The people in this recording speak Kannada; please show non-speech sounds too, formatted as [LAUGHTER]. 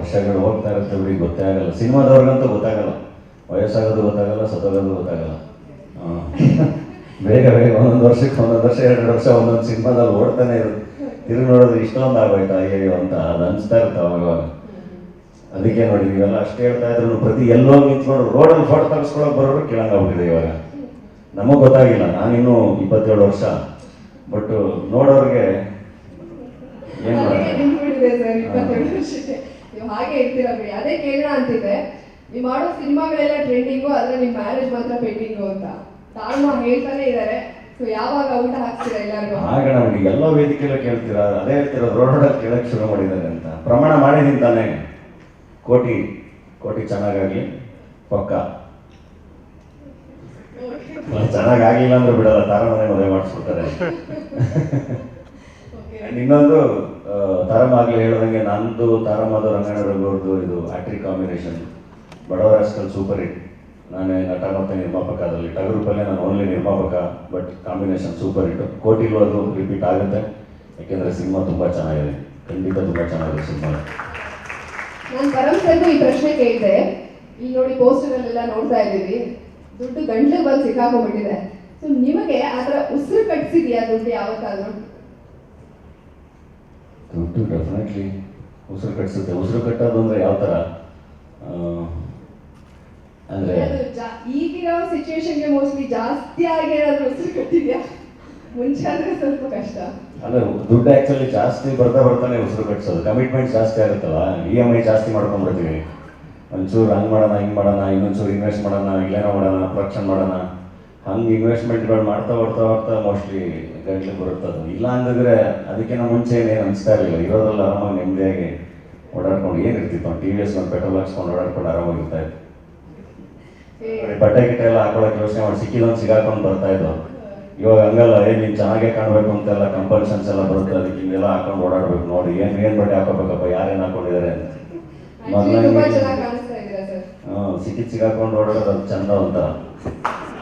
ವರ್ಷಗಳು ಹೋಗ್ತಾ ಇರುತ್ತೆ ಬಿಡಿ ಗೊತ್ತೇ ಆಗಲ್ಲ. ಸಿನಿಮಾದವ್ರಿಗಂತೂ ಗೊತ್ತಾಗಲ್ಲ. ವಯಸ್ಸಾಗೋದು ಗೊತ್ತಾಗಲ್ಲ ಸತ್ತೋಗೋದು ಗೊತ್ತಾಗಲ್ಲ. ಬೇಗ ಬೇಗ ಒಂದೊಂದು ವರ್ಷಕ್ಕೆ ಒಂದೊಂದು ವರ್ಷ ಎರಡು ವರ್ಷ ಒಂದೊಂದು ಸಿನಿಮಾದಲ್ಲಿ ಓಡ್ತಾನೆ ಇರು. ತಿರುಗಿ ನೋಡೋದು ಇಷ್ಟೊಂದು ಆಗೋಯ್ತಾ ಅಯ್ಯೋ ಅಂತ ಅದು ಅನಿಸ್ತಾ ಇರುತ್ತೆ ಅವಾಗ ಅವಾಗ. ಅದಕ್ಕೆ ನೋಡಿ ನೀವೆಲ್ಲ ಅಷ್ಟೇ ಹೇಳ್ತಾ ಇದ್ರು ಪ್ರತಿ ಎಲ್ಲೋ ನಿಂತ್ಕೊಂಡು ರೋಡಲ್ಲಿ ಫೋಟೋ ತರಿಸ್ಕೊಳಕ್ ಬರೋರು ಕೇಳಂಗಾಗ್ಬಿಟ್ಟಿದೆ ಇವಾಗ. ನಮಗೆ ಗೊತ್ತಾಗಿಲ್ಲ ನಾನಿನ್ನೂ ಇಪ್ಪತ್ತೇಳು ವರ್ಷ. ಬಟ್ ನೋಡೋರಿಗೆ ಏನು ಮಾಡೋದು? ನೀವು ಹಾಗೆ ಇರ್ತೀರಾ ಬಿಡಿ. ಅದೇ ಕೇಳೋಣ ಅಂತಿದ್ದೆ. ನೀವು ಮಾಡೋ ಸಿನಿಮಾಗಳೆಲ್ಲ ಟ್ರೆಂಡಿಂಗು ಆದರೆ ನಿಮ್ಮ ಮ್ಯಾರೇಜ್ ಮಾತ್ರ ಪೆಂಡಿಂಗು ಅಂತ. ತಾಳ್ಮ ಹೇಳ್ತಾನೆ ಇದ್ದಾರೆ ಸೊ ಯಾವಾಗ ಊಟ ಹಾಕ್ತೀರಾ ಎಲ್ಲರಿಗೂ? ಆಗೋಣ ಬಿಡಿ. ಎಲ್ಲ ವೇದಿಕೆಲ್ಲ ಕೇಳ್ತೀರಾ? ಅದೇ ಹೇಳ್ತೀರಾ ರೋಡಲ್ಲಿ ಕೇಳಕ್ಕೆ ಶುರು ಮಾಡಿದ್ದಾರೆ ಅಂತ. ಪ್ರಮಾಣ ಮಾಡಿದೀನಿ ತಾನೇ. ಕೋಟಿ ಕೋಟಿ ಚೆನ್ನಾಗಾಗ್ಲಿ. ಪಕ್ಕ. ಚೆನ್ನಾಗಾಗಿಲ್ಲ ಅಂದ್ರೆ ಬಿಡಲ್ಲ. ತಾರಮನೆ ಮದುವೆ ಮಾಡಿಸ್ಕೊಡ್ತಾರೆ. [LAUGHS] ಇನ್ನೊಂದು ಆಗ್ಲೇ ಹೇಳ್ದಂಗೆ ನಂದು ತಾರಮ್ಮದು ರಂಗಣ ರಘುವ್ರದ್ದು ಇದು ಆಟ್ರಿಕ್ ಕಾಂಬಿನೇಷನ್. ಬಡವರ ಅಷ್ಟಲ್ ಸೂಪರ್ ಹಿಟ್ ನಾನೇ ನಟ ಮತ್ತೆ ನಿರ್ಮಾಪಕ ಅದರಲ್ಲಿ. ಟಗರುಪಲ್ಲೇ ನಾನು ಓನ್ಲಿ ನಿರ್ಮಾಪಕ ಬಟ್ ಕಾಂಬಿನೇಷನ್ ಸೂಪರ್ ಹಿಟ್ ಕೋಟಿಲೂ ಅದು ರಿಪೀಟ್ ಆಗುತ್ತೆ. ಯಾಕೆಂದ್ರೆ ಸಿನಿಮಾ ತುಂಬಾ ಚೆನ್ನಾಗಿದೆ. ಖಂಡಿತ ತುಂಬಾ ಚೆನ್ನಾಗಿದೆ ಸಿನಿಮಾ. ನಾನು ಪರಮ್ ಸರ್ಗೂ ಈ ಪ್ರಶ್ನೆ ಕೇಳಿದೆ. ಇಲ್ಲಿ ನೋಡಿ ಪೋಸ್ಟರ್ ಅಲ್ಲೆಲ್ಲ ನೋಡ್ತಾ ಇದ್ದೀವಿ ದುಡ್ಡು ಗಂಟ್ಲಿಗೆ ಬಂದು ಸಿಕ್ಕಾಕೊಂಡ್ಬಿಟ್ಟಿದೆ. ಸೊ ನಿಮಗೆ ಆ ಥರ ಉಸಿರು ಕಟ್ಸಿದ್ಯಾ ದುಡ್ಡು ಯಾವತ್ತಾದ್ರೂ? ದುಡ್ಡು ಡೆಫಿನೆಟ್ಲಿ ಉಸಿರು ಕಟ್ಟಿಸುತ್ತೆ. ಉಸಿರು ಕಟ್ಟೋದು ಅಂದ್ರೆ ಯಾವ ಥರ ಅಂದ್ರೆ ಈಗಿರೋ ಸಿಚುವೇಶನ್ಗೆ ಮೋಸ್ಟ್ಲಿ ಜಾಸ್ತಿ ಆಗಿ ಏನಾದರೂ ಉಸಿರು ಕಟ್ಟಿದ್ಯಾ? ಮುಂಚೆ ಆದ್ರೆ ಸ್ವಲ್ಪ ಕಷ್ಟ. ಅಂದ್ರೆ ದುಡ್ಡು ಆಕ್ಚುಲಿ ಜಾಸ್ತಿ ಬರ್ತಾ ಬರ್ತಾನೆ ಉಸಿರು ಕಟ್ಸೋದು ಕಮಿಟ್ಮೆಂಟ್ ಜಾಸ್ತಿ ಆಗುತ್ತಲ್ಲ ಇ ಎಂ ಐ ಜಾಸ್ತಿ ಮಾಡ್ಕೊಂಡ್ಬಿಡ್ತೀವಿ. ಒಂಚೂರು ಹಂಗೆ ಮಾಡೋಣ ಹಿಂಗೆ ಮಾಡೋಣ ಇನ್ನೊಂಚೂರು ಇನ್ವೆಸ್ಟ್ ಮಾಡೋಣ ಇಲ್ಲೇನೋ ಮಾಡೋಣ ಪ್ರೊಡಕ್ಷನ್ ಮಾಡೋಣ. ಹಂಗೆ ಇನ್ವೆಸ್ಟ್ಮೆಂಟ್ಗಳು ಮಾಡ್ತಾ ಬರ್ತಾ ಬರ್ತಾ ಮೋಸ್ಟ್ಲಿ ಗಂಟ್ಲು ಬರುತ್ತೆ ಅದು. ಇಲ್ಲ ಅಂದಿದ್ರೆ ಅದಕ್ಕಿಂತ ಮುಂಚೆ ಏನೇನು ಅನಿಸ್ತಾ ಇರಲಿಲ್ಲ. ಇರೋದ್ರಲ್ಲಿ ಆರಾಮಾಗಿ ನೆಮ್ಮದಿಯಾಗಿ ಓಡಾಡ್ಕೊಂಡು ಏನಿರ್ತಿತ್ತು ಟಿ ವಿ ಎಸ್ ಒಂದು ಪೆಟ್ರೋಲ್ ಹಾಕ್ಸ್ಕೊಂಡು ಓಡಾಡ್ಕೊಂಡು ಆರಾಮಾಗಿರ್ತಾ ಇತ್ತು ಬಟ್ಟೆ ಗಿಟ್ಟೆ ಎಲ್ಲ ಹಾಕೊಳಕ್ಕೆ ಯೋಚನೆ ಮಾಡಿ ಸಿಕ್ಕಿದೊಂದು ಸಿಗಾಕೊಂಡು ಬರ್ತಾ ಇದ್ದು. ಇವಾಗ ಹಂಗಲ್ಲ ಏ ನೀನು ಚೆನ್ನಾಗೇ ಕಾಣ್ಬೇಕು ಅಂತೆಲ್ಲ ಕಂಪಲ್ಷನ್ಸ್ ಎಲ್ಲ ಬರುತ್ತೆ. ಅದಕ್ಕೆ ಹಿಂಗೆಲ್ಲ ಹಾಕೊಂಡು ಓಡಾಡ್ಬೇಕು. ನೋಡಿ ಏನು ಏನು ಬಟ್ಟೆ ಹಾಕೋಬೇಕಪ್ಪ ಯಾರೇನು ಹಾಕೊಂಡಿದ್ದಾರೆ ಅಂತ. ಹ್ಮ್ ಸಿಕ್ಕಿದ್ ಸಿಗಾಕೊಂಡು ಓಡಾಡೋದು ಅದು ಚಂದ ಒಂಥರ